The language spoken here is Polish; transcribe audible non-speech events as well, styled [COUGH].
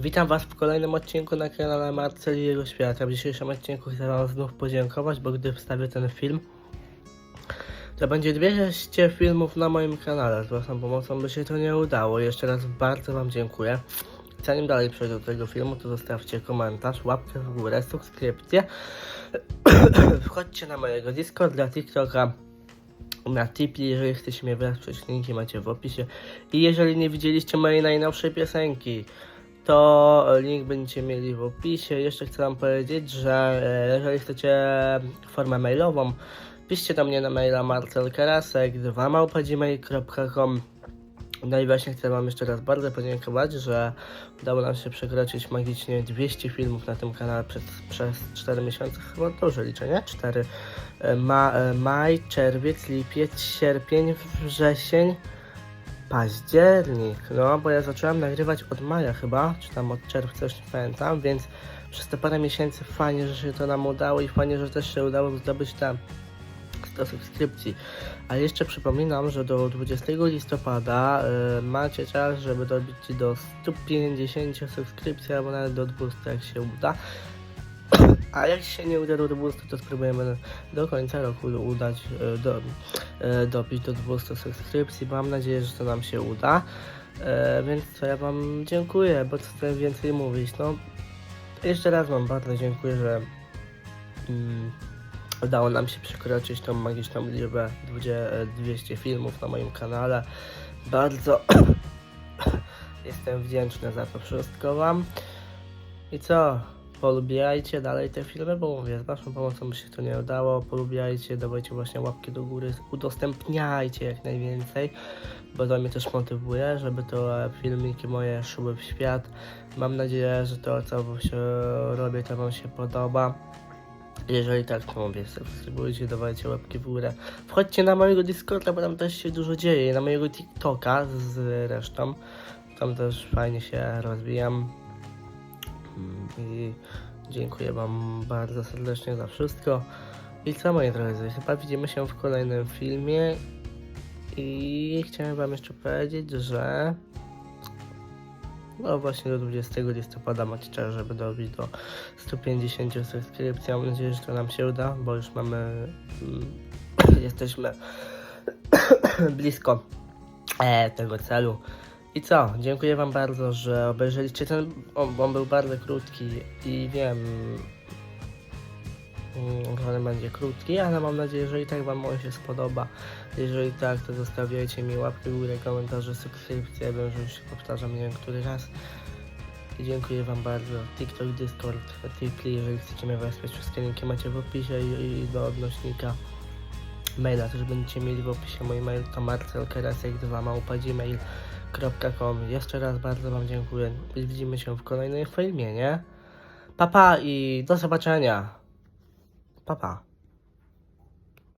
Witam Was w kolejnym odcinku na kanale Marcel i jego świata. W dzisiejszym odcinku chcę Wam znów podziękować, bo gdy wstawię ten film, to będzie 200 filmów na moim kanale. Z Waszą pomocą by się to nie udało. Jeszcze raz bardzo Wam dziękuję. Zanim dalej przejdę do tego filmu, to zostawcie komentarz, łapkę w górę, subskrypcję. [COUGHS] Wchodźcie na mojego Discorda, TikToka, na Tipli, jeżeli chcecie mnie wesprzeć, linki macie w opisie. I jeżeli nie widzieliście mojej najnowszej piosenki, to link będziecie mieli w opisie. Jeszcze chcę Wam powiedzieć, że e, jeżeli chcecie formę mailową, piszcie do mnie na maila marcelkarasek 2 małpa.gmail.com No i właśnie chcę Wam jeszcze raz bardzo podziękować, że udało nam się przekroczyć magicznie 200 filmów na tym kanale przez, przez 4 miesiące. Chyba dobrze liczę, nie? 4. E, Ma, e, maj, czerwiec, lipiec, sierpień, wrzesień, październik. No, bo ja zacząłem nagrywać od maja chyba, czy tam od czerwca, już nie pamiętam, więc przez te parę miesięcy fajnie, że się to nam udało i fajnie, że też się udało zdobyć te 100 subskrypcji. A jeszcze przypominam, że do 20 listopada y, macie czas, żeby dobić do 150 subskrypcji, albo nawet do 200, jak się uda. [COUGHS] A jak się nie uda do 200, to spróbujemy do końca roku udać, y, do, dobić do 200 subskrypcji. Mam nadzieję, że to nam się uda. E, więc co ja Wam dziękuję, bo co chcę więcej mówić. No, jeszcze raz Wam bardzo dziękuję, że mm, udało nam się przekroczyć tą magiczną liczbę 20, e, 200 filmów na moim kanale. Bardzo [COUGHS] jestem wdzięczny za to wszystko Wam. I co? Polubiajcie dalej te filmy, bo mówię, z Waszą pomocą by się to nie udało. Polubiajcie, dawajcie właśnie łapki do góry, udostępniajcie jak najwięcej, bo to mnie też motywuje, żeby to e, filmiki moje szły w świat. Mam nadzieję, że to co się robię, to Wam się podoba. Jeżeli tak, to mówię, subskrybujcie, dawajcie łapki w górę. Wchodźcie na mojego Discorda, bo tam też się dużo dzieje. Na mojego TikToka z resztą. Tam też fajnie się rozwijam. I dziękuję Wam bardzo serdecznie za wszystko. I co moi drodzy, chyba widzimy się w kolejnym filmie. I chciałem Wam jeszcze powiedzieć, że no właśnie do 20 listopada macie czas, żeby dobić do 150 subskrypcji. Mam nadzieję, że to nam się uda, bo już mamy. mm, [COUGHS] jesteśmy [COUGHS] blisko e, tego celu. I co? Dziękuję Wam bardzo, że obejrzeliście ten. On, on był bardzo krótki i wiem, mm, on będzie krótki, ale mam nadzieję, że i tak Wam on się spodoba. Jeżeli tak, to zostawiajcie mi łapki w górę, komentarze, subskrypcje. Że już się powtarzam nie wiem który raz. I dziękuję Wam bardzo. TikTok, Discord, Tipli, jeżeli chcecie mnie wesprzeć, wszystkie linki macie w opisie i, i do odnośnika maila też będziecie mieli w opisie. Mój mail to marcelkerasek2 małpa.gmail.com Jeszcze raz bardzo Wam dziękuję widzimy się w kolejnym filmie, nie? Papa i do zobaczenia. Papa.